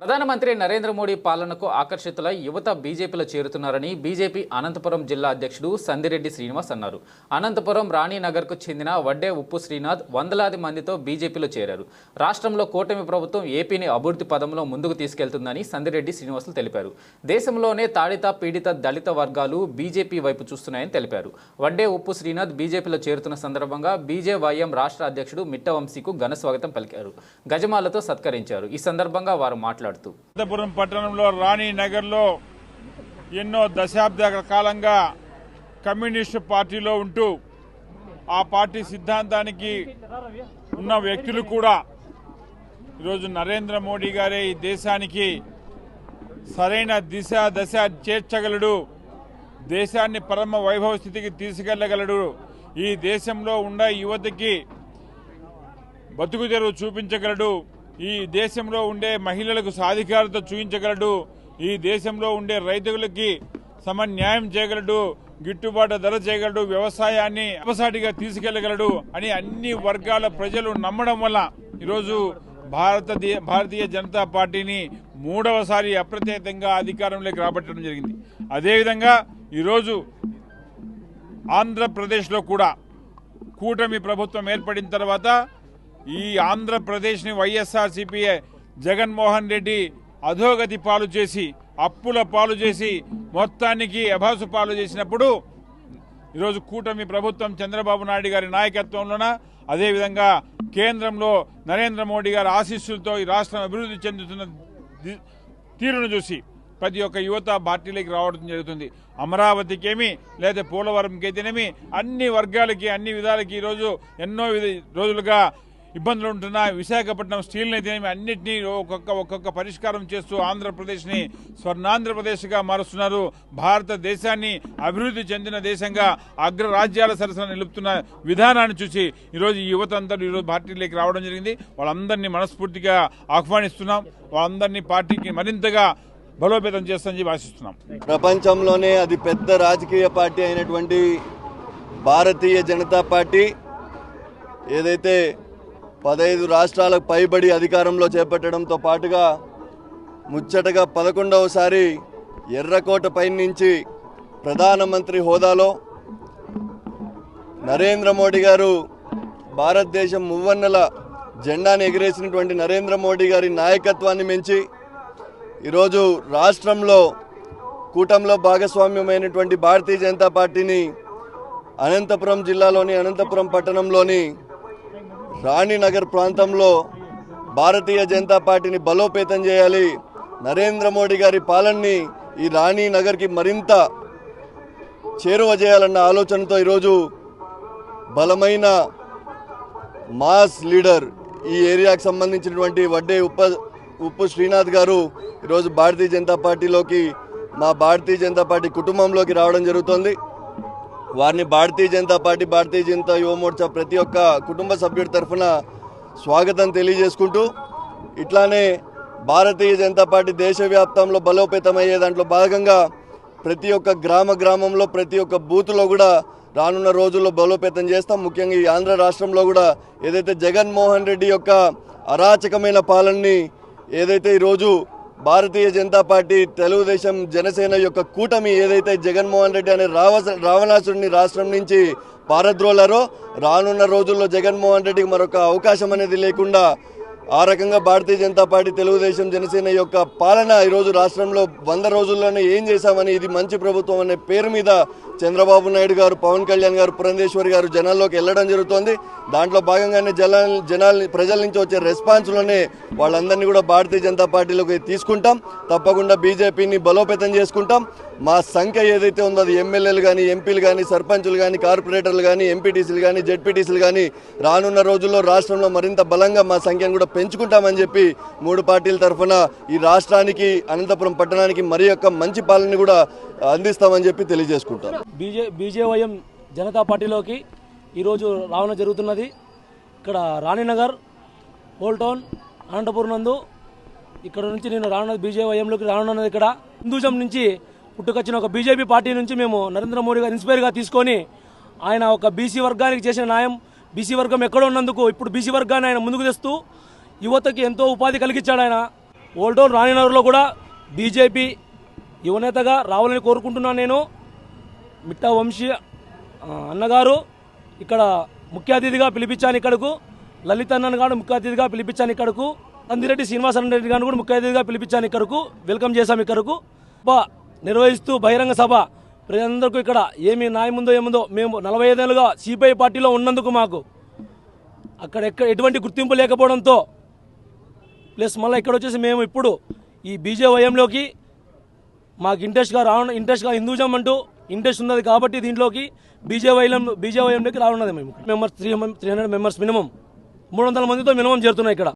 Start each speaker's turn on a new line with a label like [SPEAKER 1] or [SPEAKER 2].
[SPEAKER 1] ప్రధానమంత్రి నరేంద్ర మోడీ పాలనకు ఆకర్షితులై యువత బీజేపీలో చేరుతున్నారని బీజేపీ అనంతపురం జిల్లా అధ్యక్షుడు సందిరెడ్డి శ్రీనివాస్ అన్నారు. అనంతపురం రాణినగర్కు చెందిన వడ్డే ఉప్పు శ్రీనాథ్ వందలాది మందితో బీజేపీలో చేరారు. రాష్ట్రంలో కూటమి ప్రభుత్వం ఏపీని అభివృద్ధి పదంలో ముందుకు తీసుకెళ్తుందని సందిరెడ్డి శ్రీనివాసులు తెలిపారు. దేశంలోనే తాడిత పీడిత దళిత వర్గాలు బీజేపీ వైపు చూస్తున్నాయని తెలిపారు. వడ్డే ఉప్పు శ్రీనాథ్ బీజేపీలో చేరుతున్న సందర్భంగా బీజేవైఎం రాష్ట్ర అధ్యక్షుడు మిట్టవంశీకు ఘన స్వాగతం పలికారు. గజమాలతో సత్కరించారు. ఈ సందర్భంగా వారు మాట్లాడుతూ.
[SPEAKER 2] అనంతపురం పట్టణంలో రాణి నగర్లో ఎన్నో దశాబ్దాల కాలంగా కమ్యూనిస్టు పార్టీలో ఉంటూ ఆ పార్టీ సిద్ధాంతానికి ఉన్న వ్యక్తులు కూడా ఈరోజు నరేంద్ర మోడీ గారే ఈ దేశానికి సరైన దిశ దశ చేర్చగలడు దేశాన్ని పరమ వైభవ స్థితికి తీసుకెళ్ళగలడు. ఈ దేశంలో ఉన్న యువతకి బతుకు తెరువు చూపించగలడు. ఈ దేశంలో ఉండే మహిళలకు సాధికారత చూపించగలడు ఈ దేశంలో ఉండే రైతులకి సమన్యాయం చేయగలడు గిట్టుబాటు ధర చేయగలడు వ్యవసాయాన్ని అపసాటిగా తీసుకెళ్ళగలడు అని అన్ని వర్గాల ప్రజలు నమ్మడం వల్ల ఈరోజు భారత భారతీయ జనతా పార్టీని మూడవసారి అప్రత్యేకంగా అధికారంలోకి రాబట్టడం జరిగింది. అదేవిధంగా ఈరోజు ఆంధ్రప్రదేశ్లో కూడా కూటమి ప్రభుత్వం ఏర్పడిన తర్వాత ఈ ఆంధ్రప్రదేశ్ని వైఎస్ఆర్సీపీ జగన్మోహన్ రెడ్డి అధోగతి పాలు చేసి అప్పుల పాలు చేసి మొత్తానికి అభాసు పాలు చేసినప్పుడు ఈరోజు కూటమి ప్రభుత్వం చంద్రబాబు నాయుడు గారి నాయకత్వంలోన అదేవిధంగా కేంద్రంలో నరేంద్ర మోడీ గారి ఆశీస్సులతో ఈ రాష్ట్రం అభివృద్ధి చెందుతున్న తీరును చూసి ప్రతి ఒక్క యువత పార్టీలోకి రావడం జరుగుతుంది. అమరావతికేమి లేదా పోలవరంకి అయితేనేమి అన్ని వర్గాలకి అన్ని విధాలకి ఈరోజు ఎన్నో విధ- రోజులుగా ఇబ్బందులు ఉంటున్న విశాఖపట్నం స్టీల్ని అయితేనేమి అన్నింటినీ ఒక్కొక్క ఒక్కొక్క పరిష్కారం చేస్తూ ఆంధ్రప్రదేశ్ని స్వర్ణాంధ్రప్రదేశ్గా మారుస్తున్నారు. భారతదేశాన్ని అభివృద్ధి చెందిన దేశంగా అగ్ర రాజ్యాల సరసన నిలుపుతున్న విధానాన్ని చూసి ఈరోజు యువత అందరూ ఈరోజు పార్టీలోకి రావడం జరిగింది. వాళ్ళందరినీ మనస్ఫూర్తిగా ఆహ్వానిస్తున్నాం. వాళ్ళందరినీ పార్టీకి మరింతగా బలోపేతం చేస్తామని ఆశిస్తున్నాం.
[SPEAKER 3] ప్రపంచంలోనే అది పెద్ద రాజకీయ పార్టీ అయినటువంటి భారతీయ జనతా పార్టీ ఏదైతే పదహైదు రాష్ట్రాలకు పైబడి అధికారంలో చేపట్టడంతో పాటుగా ముచ్చటగా పదకొండవసారి ఎర్రకోట పైనుంచి ప్రధానమంత్రి హోదాలో నరేంద్ర మోడీ గారు భారతదేశం మువ్వన్నెల జెండాను ఎగిరేసినటువంటి నరేంద్ర మోడీ గారి నాయకత్వాన్ని మెంచి ఈరోజు రాష్ట్రంలో కూటంలో భాగస్వామ్యమైనటువంటి భారతీయ జనతా పార్టీని అనంతపురం జిల్లాలోని అనంతపురం పట్టణంలోని రాణినగర్ ప్రాంతంలో భారతీయ జనతా పార్టీని బలోపేతం చేయాలి. నరేంద్ర మోడీ గారి పాలనని ఈ రాణినగర్కి మరింత చేరువ చేయాలన్న ఆలోచనతో ఈరోజు బలమైన మాస్ లీడర్ ఈ ఏరియాకు సంబంధించినటువంటి వడ్డే ఉప్ప ఉప్పు శ్రీనాథ్ గారు ఈరోజు భారతీయ జనతా పార్టీలోకి మా భారతీయ జనతా పార్టీ కుటుంబంలోకి రావడం జరుగుతోంది. వారిని భారతీయ జనతా పార్టీ భారతీయ జనతా యువమోర్చా ప్రతి ఒక్క కుటుంబ సభ్యుడి తరఫున స్వాగతం తెలియజేసుకుంటూ ఇట్లానే భారతీయ జనతా పార్టీ దేశవ్యాప్తంలో బలోపేతమయ్యే దాంట్లో భాగంగా ప్రతి ఒక్క గ్రామ గ్రామంలో ప్రతి ఒక్క బూత్లో కూడా రానున్న రోజుల్లో బలోపేతం చేస్తాం. ముఖ్యంగా ఈ ఆంధ్ర రాష్ట్రంలో కూడా ఏదైతే జగన్మోహన్ రెడ్డి యొక్క అరాచకమైన పాలనని ఏదైతే ఈరోజు భారతీయ జనతా పార్టీ తెలుగుదేశం జనసేన యొక్క కూటమి ఏదైతే జగన్మోహన్ రెడ్డి అనే రావస రావణాసుడిని రాష్ట్రం నుంచి పారద్రోలారో రానున్న రోజుల్లో జగన్మోహన్ రెడ్డికి మరొక అవకాశం అనేది లేకుండా ఆ రకంగా భారతీయ జనతా పార్టీ తెలుగుదేశం జనసేన యొక్క పాలన ఈరోజు రాష్ట్రంలో వంద రోజుల్లోనే ఏం చేశామని ఇది మంచి ప్రభుత్వం అనే పేరు మీద చంద్రబాబు నాయుడు గారు పవన్ కళ్యాణ్ గారు పురంధేశ్వరి గారు జనాల్లోకి వెళ్ళడం జరుగుతోంది. దాంట్లో భాగంగానే జన జనాల్ని ప్రజల నుంచి వచ్చే రెస్పాన్స్లోనే వాళ్ళందరినీ కూడా భారతీయ జనతా పార్టీలోకి తీసుకుంటాం. తప్పకుండా బీజేపీని బలోపేతం చేసుకుంటాం. మా సంఖ్య ఏదైతే ఉందో అది ఎమ్మెల్యేలు కానీ ఎంపీలు కానీ సర్పంచులు కానీ కార్పొరేటర్లు కానీ ఎంపీటీసీలు కానీ జెడ్పీటీసీలు కానీ రానున్న రోజుల్లో రాష్ట్రంలో మరింత బలంగా మా సంఖ్యను కూడా పెంచుకుంటామని చెప్పి మూడు పార్టీల తరఫున ఈ రాష్ట్రానికి అనంతపురం పట్టణానికి మరి యొక్క మంచి పాలన కూడా అందిస్తామని చెప్పి తెలియజేసుకుంటాం
[SPEAKER 4] బీజే బీజేవైఎం జనతా పార్టీలోకి ఈరోజు రావడం జరుగుతున్నది. ఇక్కడ రాణినగర్ ఓల్డ్ టౌన్ అనంతపురం నందు ఇక్కడ నుంచి నేను రానున్నది బీజేవైఎంలోకి రానున్నది ఇక్కడ. హిందూజం నుంచి పుట్టుకొచ్చిన ఒక బీజేపీ పార్టీ నుంచి మేము నరేంద్ర మోడీ గారు ఇన్స్పైర్గా తీసుకొని ఆయన ఒక బీసీ వర్గానికి చేసిన న్యాయం బీసీ వర్గం ఎక్కడ ఉన్నందుకు ఇప్పుడు బీసీ వర్గాన్ని ఆయన ముందుకు తెస్తూ యువతకి ఎంతో ఉపాధి కలిగించాడు ఆయన. ఓల్టోన్ రాణినగర్లో కూడా బీజేపీ యువనేతగా రావాలని కోరుకుంటున్నాను నేను. మిట్టా వంశీ అన్నగారు ఇక్కడ ముఖ్య అతిథిగా పిలిపించాను ఇక్కడకు. లలిత్ అన్నను గారు ముఖ్య అతిథిగా పిలిపించాను ఇక్కడకు. అందిరెడ్డి శ్రీనివాసన్ రెడ్డి గారిని కూడా ముఖ్య అతిథిగా పిలిపించాను ఇక్కడకు. వెల్కమ్ చేశాం ఇక్కడకు. సభ నిర్వహిస్తూ బహిరంగ సభ. ప్రజలందరికీ ఇక్కడ ఏమి న్యాయం ఉందో ఏముందో మేము నలభై ఐదేళ్ళుగా సిపిఐ పార్టీలో ఉన్నందుకు మాకు అక్కడ ఎక్కడ ఎటువంటి గుర్తింపు లేకపోవడంతో ప్లస్ మళ్ళీ ఇక్కడ వచ్చేసి మేము ఇప్పుడు ఈ బీజేవైఎంలోకి మాకు ఇంట్రెస్ట్గా రావడం ఇంట్రెస్ట్గా హిందూజం అంటూ ఇంట్రెస్ట్ ఉన్నది కాబట్టి దీంట్లోకి బీజేవైఎం బీజేవైఎంలోకి రానున్నది మేము. Members three three hundred members minimum మూడు వందల మందితో మినిమం చేరుతున్నాయి ఇక్కడ.